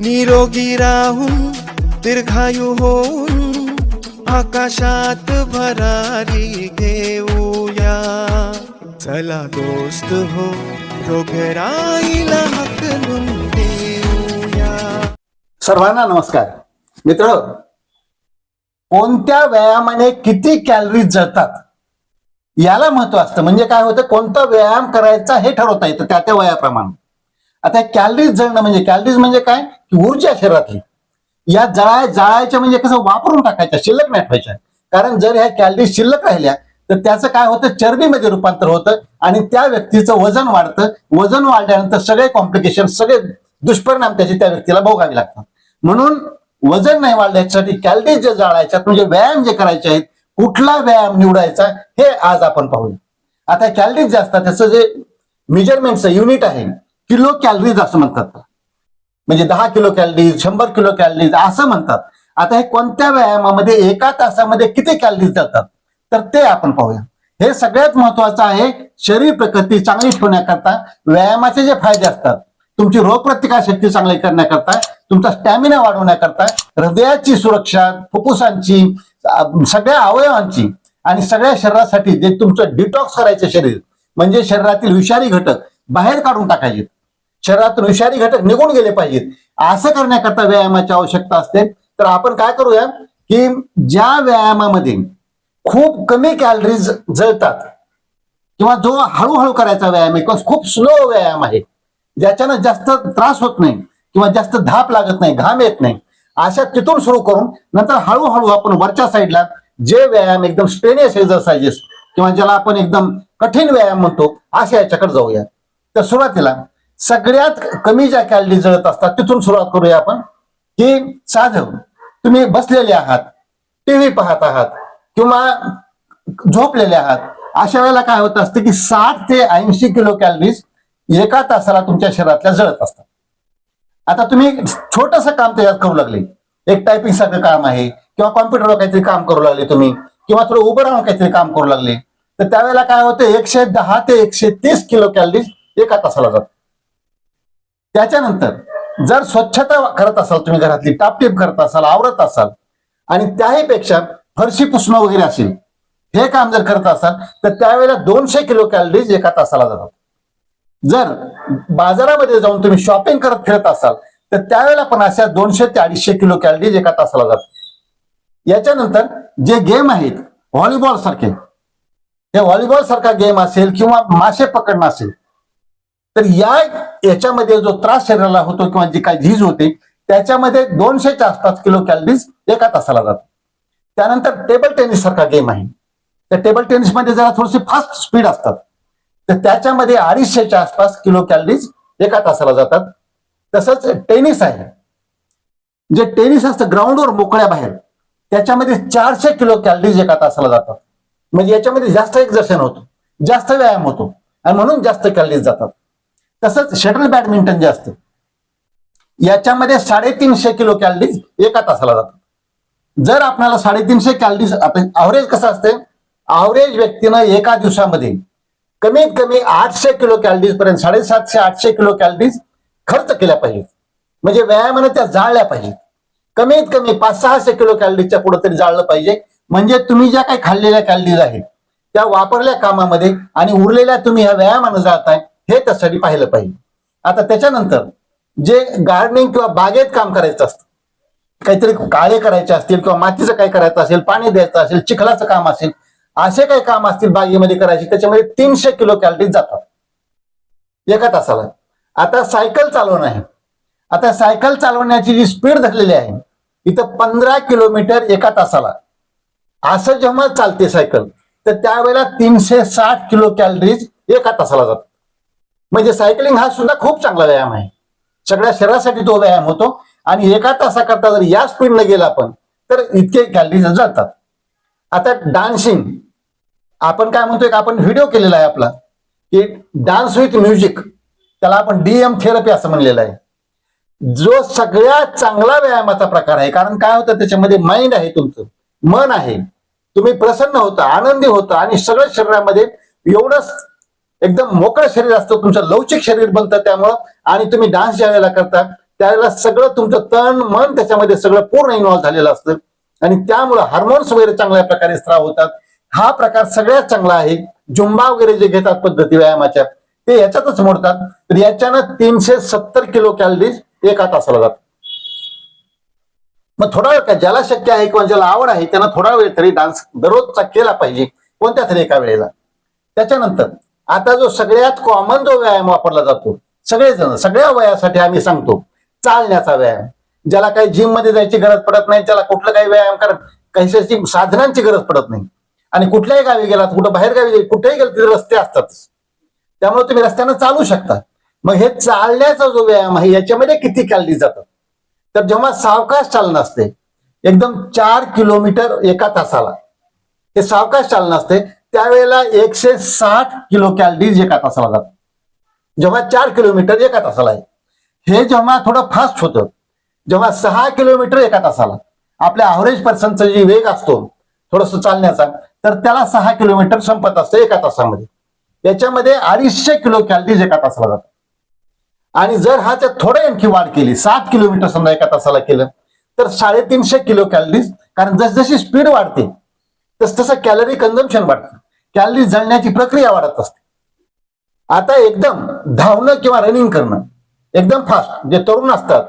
निरोगी राहून दीर्घायू होऊन आकाशात भरारी घेऊया. चला दोस्त हो रोगराईला हकलून देऊया. सर्वांना नमस्कार. मित्र कोणत्या व्यायामाने किती कॅलरीज जळतात? याला महत्त्व असतं. म्हणजे काय होतं? कोणता व्यायाम करायचा हे ठरवता येतं त्या त्या वयाप्रमाणे. आता कॅलरीज जळणं म्हणजे कॅलरीज म्हणजे काय? की ऊर्जा शरीरातली. या जळाय जाळायच्या म्हणजे कसं वापरून टाकायच्या शिल्लक नाही ठेवायच्या. कारण जर ह्या कॅलरीज शिल्लक राहिल्या तर त्याचं काय होतं? चरबीमध्ये रूपांतर होतं आणि त्या व्यक्तीचं वजन वाढतं. वजन वाढल्यानंतर सगळे कॉम्प्लिकेशन सगळे दुष्परिणाम त्याचे त्या व्यक्तीला भोगावे लागतात. म्हणून वजन नाही वाढण्यासाठी कॅलरीज जे जाळायच्यात म्हणजे व्यायाम जे करायचे आहेत कुठला व्यायाम निवडायचा हे आज आपण पाहूया. आता कॅलरीज जे असतात त्याचं जे मेजरमेंटचं युनिट आहे किलो कॅलरीज असं म्हणतात. म्हणजे दहा किलो कॅलरीज शंभर किलो कॅलरीज असं म्हणतात. आता हे कोणत्या व्यायामामध्ये एका तासामध्ये किती कॅलरीज जातात? तर ते आपण पाहूया. हे सगळ्यात महत्वाचं आहे शरीर प्रकृती चांगली ठेवण्याकरता व्यायामाचे जे फायदे असतात तुमची रोगप्रतिकार शक्ती चांगली करण्याकरता तुमचा स्टॅमिना वाढवण्याकरता हृदयाची सुरक्षा फुफ्फुसांची सगळ्या अवयवांची आणि सगळ्या शरीरासाठी जे तुमचं डिटॉक्स करायचं शरीर म्हणजे शरीरातील विषारी घटक बाहेर काढून टाकायचे. शरीरातून विषारी घटक निघून गेले पाहिजेत. असं करण्याकरता व्यायामाची आवश्यकता असते. तर आपण काय करूया की ज्या व्यायामामध्ये खूप कमी कॅलरीज जळतात किंवा जो हळूहळू करायचा व्यायाम आहे किंवा खूप स्लो व्यायाम आहे ज्याच्यानं जास्त त्रास होत नाही किंवा जास्त धाप लागत नाही घाम येत नाही अशा तिथून सुरू करून नंतर हळूहळू आपण वरच्या साईडला जे व्यायाम एकदम स्ट्रेनियस एक्झरसाइजेस किंवा ज्याला आपण एकदम कठीण व्यायाम म्हणतो अशा याच्याकडे जाऊया. तर सुरुवातीला सगळ्यात कमी ज्या कॅलरी जळत असतात तिथून सुरुवात करूया आपण. की साधव तुम्ही बसलेले आहात टीव्ही पाहत आहात किंवा झोपलेले आहात अशा वेळेला काय होत असतं की साठ ते ऐंशी किलो कॅलरीज एका तासाला तुमच्या शरीरातल्या जळत असतात. आता तुम्ही छोटस काम त्याच्यात करू लागले. एक टायपिंग सारखं काम आहे किंवा कॉम्प्युटरवर काहीतरी काम करू लागले तुम्ही किंवा थोडं उभं राहून काहीतरी काम करू लागले. तर त्यावेळेला काय होतं एकशे दहा ते एकशे तीस किलो कॅलरीज एका तासाला जातात. त्याच्यानंतर जर स्वच्छता करत असाल तुम्ही घरातली टापटीप करत असाल आवरत असाल आणि त्याही पेक्षा फरशी पुसणं वगैरे असेल हे काम जर करत असाल तर त्यावेळेला दोनशे किलो कॅलरीज एका तासाला जातात. जर बाजारामध्ये जाऊन तुम्ही शॉपिंग करत फिरत असाल तर त्यावेळेला पण अशा दोनशे ते अडीचशे किलो कॅलरीज एका तासाला जातात. याच्यानंतर जे गेम आहेत व्हॉलीबॉल सारखे हे व्हॉलीबॉल सारखा गेम असेल किंवा मासे पकडणं असेल तर या याच्यामध्ये जो त्रास शरीराला होतो किंवा जी काही झीज होते त्याच्यामध्ये दोनशेच्या आसपास किलो कॅलरीज एका तासाला जातो त्यानंतर टेबल टेनिस सारखा गेम आहे. त्या टेबल टेनिसमध्ये जरा थोडीशी फास्ट स्पीड असतात. तर त्याच्यामध्ये अडीचशेच्या आसपास किलो कॅलरीज एका तासाला जातात. तसंच टेनिस आहे. जे टेनिस असतं ग्राउंडवर मोकळ्या बाहेर त्याच्यामध्ये चारशे किलो कॅलरीज एका तासाला जातात. म्हणजे याच्यामध्ये जास्त एक्झर्शन होतो जास्त व्यायाम होतो आणि म्हणून जास्त कॅलरीज जातात. तसंच शटल बॅडमिंटन जे असतं याच्यामध्ये साडेतीनशे किलो कॅलरीज एका तासाला जातात. जर आपल्याला साडेतीनशे कॅलरीज आता कसं असते? अवरेज व्यक्तीनं एका दिवसामध्ये कमीत कमी आठशे किलो कॅलरीज पर्यंत साडेसातशे आठशे किलो कॅलरीज खर्च केल्या पाहिजेत. म्हणजे व्यायामानं त्या जाळल्या पाहिजेत. कमीत कमी पाच सहाशे किलो कॅलरीजच्या पुढे तरी जाळलं पाहिजे. म्हणजे तुम्ही ज्या काही खाल्लेल्या कॅलरीज आहेत त्या वापरल्या कामामध्ये आणि उरलेल्या तुम्ही ह्या व्यायामानं जाताय हे त्यासाठी पाहिलं पाहिजे. आता त्याच्यानंतर जे गार्डनिंग किंवा बागेत काम करायचं असतं काहीतरी काळे करायचे असतील किंवा मातीचं काय करायचं असेल पाणी द्यायचं असेल चिखलाचं काम असेल असे काही काम असतील बागेमध्ये करायचे त्याच्यामध्ये तीनशे किलो कॅलरीज जातात. एका तासाला. आता सायकल चालवणं आहे. आता सायकल चालवण्याची जी स्पीड धरलेली आहे इथं पंधरा किलोमीटर एका तासाला. असं जेव्हा चालते सायकल तर त्यावेळेला तीनशे साठ किलो कॅलरीज एका तासाला जातात. म्हणजे सायकलिंग हा सुद्धा खूप चांगला व्यायाम आहे. सगळ्या शरीरासाठी तो व्यायाम होतो. आणि एका तासाकरता जर या स्पीडनं गेला आपण तर इतके कॅलरीज जातात. आता डान्सिंग आपण काय म्हणतोय आपण व्हिडिओ केलेला आहे आपला की डान्स विथ म्युझिक त्याला आपण डीएम थेरपी असं म्हणलेलं आहे. जो सगळ्यात चांगला व्यायामाचा प्रकार आहे कारण काय होतं त्याच्यामध्ये माइंड आहे तुमचं मन आहे. तुम्ही प्रसन्न होता आनंदी होता आणि सगळं शरीरामध्ये एवढंच एकदम मोकळं शरीर असतं तुमचं लवचिक शरीर बनतं त्यामुळं. आणि तुम्ही डान्स ज्या वेळेला करता त्यावेळेला सगळं तुमचं तण मन त्याच्यामध्ये सगळं पूर्ण इन्व्हॉल्व्ह झालेलं असतं. आणि त्यामुळं हार्मोन्स वगैरे चांगल्या प्रकारे स्त्राव होतात. हा प्रकार सगळ्यात चांगला आहे. जुंबा वगैरे जे घेतात पद्धती व्यायामाच्या ते याच्यातच मोडतात. तर याच्यानं तीनशे सत्तर किलो कॅलरीज एका तासाला जातात. मग थोडा वेळ का ज्याला शक्य आहे किंवा ज्याला आवड आहे त्यांना थोडा वेळ तरी डान्स दररोजचा केला पाहिजे. कोणत्या तरी एका वेळेला. त्याच्यानंतर आता जो सगळ्यात कॉमन जो व्यायाम वापरला जातो सगळेजण सगळ्या वयासाठी आम्ही सांगतो चालण्याचा व्यायाम. ज्याला काही जिममध्ये जायची गरज पडत नाही त्याला कुठलं काही व्यायाम करत काही साधनांची गरज पडत नाही. आणि कुठल्याही गावी गेलात कुठं बाहेर गावी कुठेही गेलं तिथे रस्ते असतातच त्यामुळे तुम्ही रस्त्यानं चालू शकता. मग हे चालण्याचा जो व्यायाम आहे याच्यामध्ये किती कॅलरी जातात? तर जेव्हा सावकाश चालणं असते एकदम चार किलोमीटर एका तासाला हे सावकाश चालणं असते त्यावेळेला एकशे साठ किलो कॅलरीज एका तासाला जात जेव्हा चार किलोमीटर एका तासाला आहे. हे जेव्हा थोडं फास्ट होतं जेव्हा सहा किलोमीटर एका तासाला आपल्या अव्हरेज पर्सनचा जी वेग असतो थोडस चालण्याचा तर त्याला सहा किलोमीटर संपत असतं एका तासामध्ये. याच्यामध्ये अडीचशे किलो कॅलरीज एका तासाला जातात. आणि जर हा त्यात थोडं आणखी वाढ केली सात किलोमीटर समजा एका तासाला केलं तर साडेतीनशे किलो कॅलरीज कारण जसजशी स्पीड वाढते तस तसं कॅलरी कन्झम्पशन वाढतं. कॅलरी जळण्याची प्रक्रिया वाढत असते. आता एकदम धावणं किंवा रनिंग करणं एकदम फास्ट जे तरुण असतात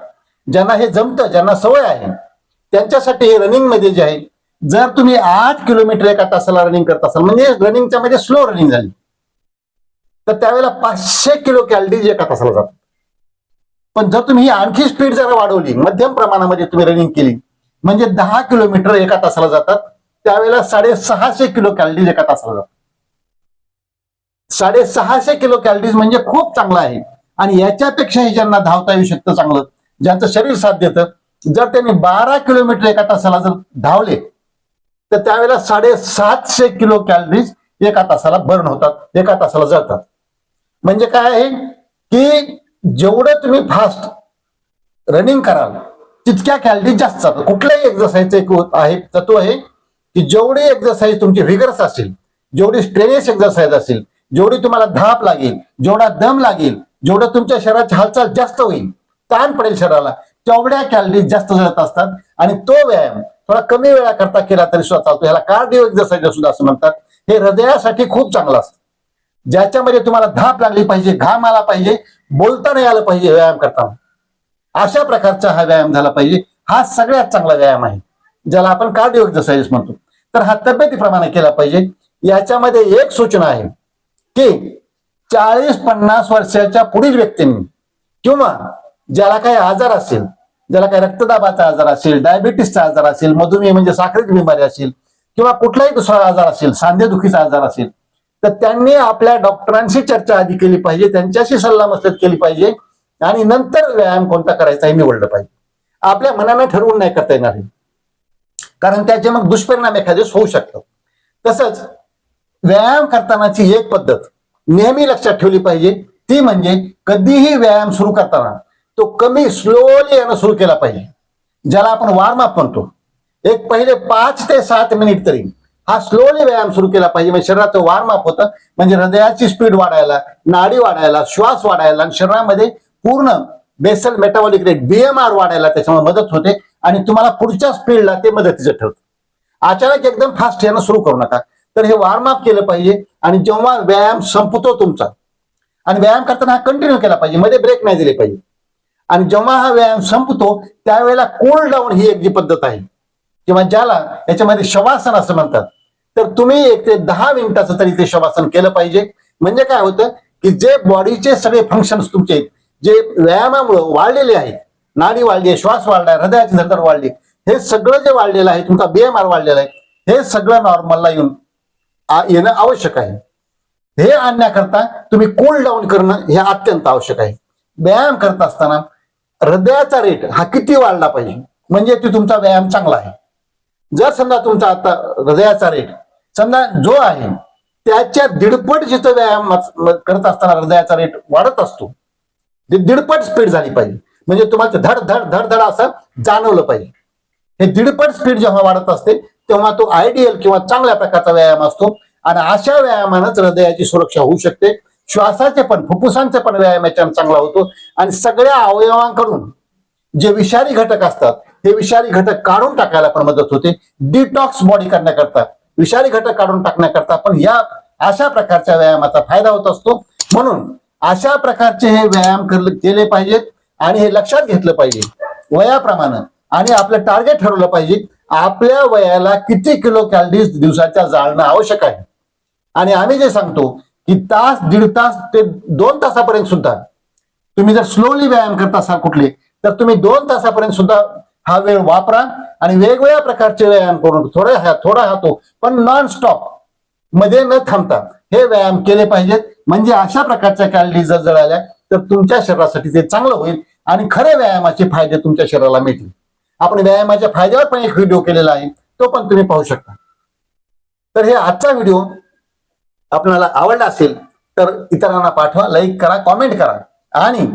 ज्यांना हे जमतं ज्यांना सवय आहे त्यांच्यासाठी हे रनिंगमध्ये जे आहे जर तुम्ही आठ किलोमीटर एका तासाला रनिंग करत असाल म्हणजे रनिंगच्या मध्ये स्लो रनिंग झाली तर त्यावेळेला पाचशे किलो कॅलरीज एका तासाला जातात पण जर तुम्ही ही आणखी स्पीड जरा वाढवली मध्यम प्रमाणामध्ये तुम्ही रनिंग केली म्हणजे दहा किलोमीटर एका तासाला जातात त्यावेळेला साडेसहाशे किलो कॅलरीज एका तासाला जातात. साडेसहाशे किलो कॅलरीज म्हणजे खूप चांगलं आहे. आणि याच्यापेक्षाही ज्यांना धावता येऊ शकतं चांगलं ज्यांचं शरीर साथ देतं जर त्यांनी बारा किलोमीटर एका तासाला जर धावले तर त्यावेळेला साडेसातशे किलो कॅलरीज एका तासाला बर्न होतात एका तासाला जळतात. म्हणजे काय आहे? की जेवढं तुम्ही फास्ट रनिंग कराल तितक्या कॅलरीज जास्त जातात. कुठल्याही एक्झरसाईजचं एक आहे तत्व आहे की जेवढी एक्झरसाईज तुमची व्हिगरस असेल जेवढी स्ट्रेनियस एक्झरसाईज असेल जेवढी तुम्हाला धाप लागेल जेवढा दम लागेल जेवढं तुमच्या शरीराची हालचाल जास्त होईल ताण पडेल शरीराला तेवढ्या कॅलरीज जास्त जात असतात. आणि तो व्यायाम थोडा कमी वेळा करता केला तरी सुद्धा चालतो. ह्याला कार्डिओ एक्झरसाइज सुद्धा असं म्हणतात. हे हृदयासाठी खूप चांगलं असतं. ज्याच्यामध्ये तुम्हाला धाप लागली पाहिजे घाम आला पाहिजे बोलता नाही आलं पाहिजे व्यायाम करताना. अशा प्रकारचा हा व्यायाम झाला पाहिजे. हा सगळ्यात चांगला व्यायाम आहे ज्याला आपण कार्डिओ एक्झरसाइज म्हणतो. तर हा तब्येतीप्रमाणे केला पाहिजे. याच्यामध्ये एक सूचना आहे की चाळीस पन्नास वर्षाच्या पुढील व्यक्तींनी किंवा ज्याला काही आजार असेल ज्याला काही रक्तदाबाचा आजार असेल डायबिटीसचा आजार असेल मधुमेह म्हणजे साखरेची बिमारी असेल किंवा कुठलाही दुसरा आजार असेल सांधेदुखीचा आजार असेल तर त्यांनी आपल्या डॉक्टरांशी चर्चा आधी केली पाहिजे त्यांच्याशी सल्लामसलत केली पाहिजे आणि नंतर व्यायाम कोणता करायचा हे निवडलं पाहिजे. आपल्या मनानं ठरवून नाही करता येणार कारण त्याचे मग दुष्परिणाम एखादेच होऊ शकतात. तसंच व्यायाम करतानाची एक पद्धत नेहमी लक्षात ठेवली पाहिजे. ती म्हणजे कधीही व्यायाम सुरू करताना तो कमी स्लोली यानं सुरू केला पाहिजे. ज्याला आपण वॉर्म अप म्हणतो. एक पहिले पाच ते सात मिनिट तरी हा स्लोली व्यायाम सुरू केला पाहिजे. म्हणजे शरीराचं वॉर्म अप होतं. म्हणजे हृदयाची स्पीड वाढायला नाडी वाढायला श्वास वाढायला आणि शरीरामध्ये पूर्ण बेसल मेटाबॉलिक रेट बीएमआर वाढायला त्याच्यामुळे मदत होते आणि तुम्हाला पुढच्या स्पीडला ते मदतीचं ठरतं. अचानक एकदम फास्ट यानं सुरू करू नका. तर हे वॉर्म अप केलं पाहिजे आणि जेव्हा व्यायाम संपतो तुमचा आणि व्यायाम करताना हा कंटिन्यू केला पाहिजे मध्ये ब्रेक नाही दिले पाहिजे. आणि जेव्हा हा व्यायाम संपतो त्यावेळेला कूल डाऊन ही एक जी पद्धत आहे. किंवा ज्याला याच्यामध्ये शवासन असं म्हणतात. तर तुम्ही एक ते दहा मिनिटाचं तरी ते शवासन केलं पाहिजे. म्हणजे काय होतं की जे बॉडीचे सगळे फंक्शन्स तुमचे जे व्यायामामुळं वाढलेले आहेत नाडी वाढली आहे श्वास वाढलाय हृदयाची धडधड वाढली हे सगळं जे वाढलेलं आहे तुमचा बीएमआर वाढलेला आहे हे सगळं नॉर्मलला येऊन येणं आवश्यक आहे. हे आणण्याकरता तुम्ही कूल डाऊन करणं हे अत्यंत आवश्यक आहे. व्यायाम करत असताना हृदयाचा रेट हा किती वाढला पाहिजे? म्हणजे ते तुमचा व्यायाम चांगला आहे. जर समजा तुमचा आता हृदयाचा रेट समजा जो आहे त्याच्या दीडपट जिथं व्यायाम करत असताना हृदयाचा रेट वाढत असतो दीडपट स्पीड झाली पाहिजे. म्हणजे तुम्हाला धड धड धड धड असं जाणवलं पाहिजे. हे दीडपट स्पीड जेव्हा वाढत असते तेव्हा तो आयडियल किंवा चांगल्या प्रकारचा व्यायाम असतो. आणि अशा व्यायामानंच हृदयाची सुरक्षा होऊ शकते. श्वासाचे पण फुफ्फुसांचे पण व्यायाम याच्यानं चांगला होतो. आणि सगळ्या अवयवांकडून जे विषारी घटक असतात हे विषारी घटक काढून टाकायला पण मदत होते. डिटॉक्स बॉडी करण्याकरता विषारी घटक काढून टाकण्याकरता पण या अशा प्रकारच्या व्यायामाचा फायदा होत असतो. म्हणून अशा प्रकारचे हे व्यायाम केले पाहिजेत आणि हे लक्षात घेतलं पाहिजे. वयाप्रमाणे आणि आपलं टार्गेट ठरवलं पाहिजे आपल्या वयाला किती किलो कॅलरीज दिवसाच्या जाळणं आवश्यक आहे. आणि आम्ही जे सांगतो की तास दीड तास ते दोन तासापर्यंत सुद्धा तुम्ही जर स्लोली व्यायाम करत असाल कुठले तर तुम्ही दोन तासापर्यंत सुद्धा हा वेळ वापरा आणि वेगवेगळ्या प्रकारचे व्यायाम करून थोडा हा थोडा हातो पण नॉन स्टॉपमध्ये न थांबता हे व्यायाम केले पाहिजेत. म्हणजे अशा प्रकारच्या कॅलरीज जर जळाल्या तर तुमच्या शरीरासाठी ते चांगलं होईल आणि खरे व्यायामाचे फायदे तुमच्या शरीराला मिळतील. आपण व्यायामाच्या फायद्यावर पण एक व्हिडिओ केलेला आहे तो पण तुम्ही पाहू शकता. तर हे आजचा व्हिडिओ आपल्याला आवडला असेल तर इतरांना पाठवा लाईक करा कॉमेंट करा. आणि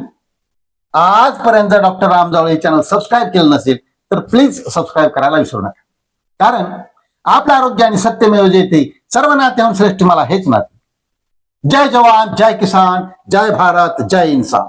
आजपर्यंत डॉक्टर रामजावळे चॅनल सबस्क्राईब केलं नसेल तर प्लीज सबस्क्राईब करायला विसरू नका. कारण आपलं आरोग्य आणि सत्यमेव जे ते सर्व नात्याहून श्रेष्ठ मला हेच नाते जय जवान जय किसान जय भारत जय इन्सान